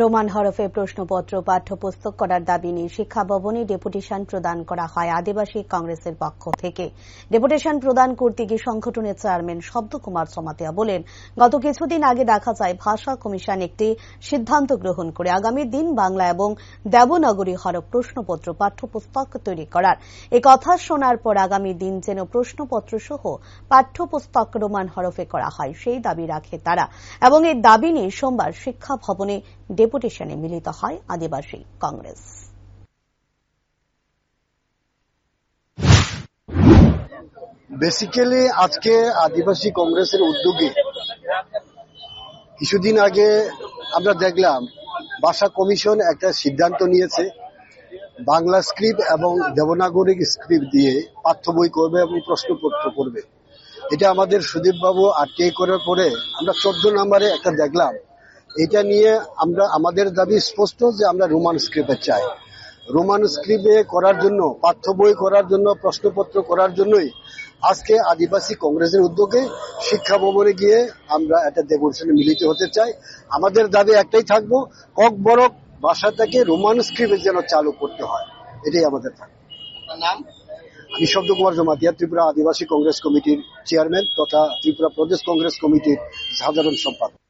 Roman হরফে প্রশ্নপত্র, পাঠ্যপুস্তক করার দাবি নিয়ে শিক্ষা ভবনে ডেপুটেশন প্রদান করা হয় আদিবাসী কংগ্রেসের পক্ষ থেকে। ডেপুটেশন প্রদান করতে গিয়ে সংগঠনের চেয়ারম্যান শব্দ কুমার সমাতিয়া বলেন, গত কিছুদিন আগে দেখা যায় ভাষা কমিশন একটি সিদ্ধান্ত গ্রহণ করে আগামী দিন বাংলা এবং দেবনাগরী হরফ প্রশ্নপত্র, পাঠ্যপুস্তক তৈরি করার। এ কথা শোনার পর আগামী দিন যেন প্রশ্নপত্র সহ পাঠ্যপুস্তক রোমান হরফে করা হয়, সেই দাবি রাখে তারা। এবং এই দাবি নিয়ে সোমবার শিক্ষা ভবনে ডেপুটেশনে মিলিত হয় আদিবাসী কংগ্রেস। বেসিক্যালি আজকে আদিবাসী কংগ্রেসের উদ্যোগে কিছুদিন আগে আমরা দেখলাম ভাষা কমিশন একটা সিদ্ধান্ত নিয়েছে, বাংলা স্ক্রিপ্ট এবং দেবনাগরিক স্ক্রিপ্ট দিয়ে পাঠ্য বই করবে এবং প্রশ্নপত্র করবে। এটা আমাদের সুদীপ বাবু আটকে করার পরে আমরা চোদ্দ নম্বরে একটা দেখলাম এটা নিয়ে আমরা আমাদের দাবি স্পষ্ট যে আমরা রোমান স্ক্রিপ্টে চাই। রোমান স্ক্রিপ্টে করার জন্য পাঠ্য বই করার জন্য প্রশ্নপত্র করার জন্যই আজকে আদিবাসী কংগ্রেসের উদ্যোগে শিক্ষা ভবনে গিয়ে আমরা একটা ডেপুটেশনে মিলিত হতে চাই। আমাদের দাবি একটাই থাকব কক বরক ভাষাটাকে রোমান স্ক্রিপ্টে যেন চালু করতে হয়। এটাই আমাদের থাকবে। নাম? আমি শব্দ কুমার জমাতিয়া ত্রিপুরা আদিবাসী কংগ্রেস কমিটির চেয়ারম্যান তথা ত্রিপুরা প্রদেশ কংগ্রেস কমিটির সাধারণ সম্পাদক।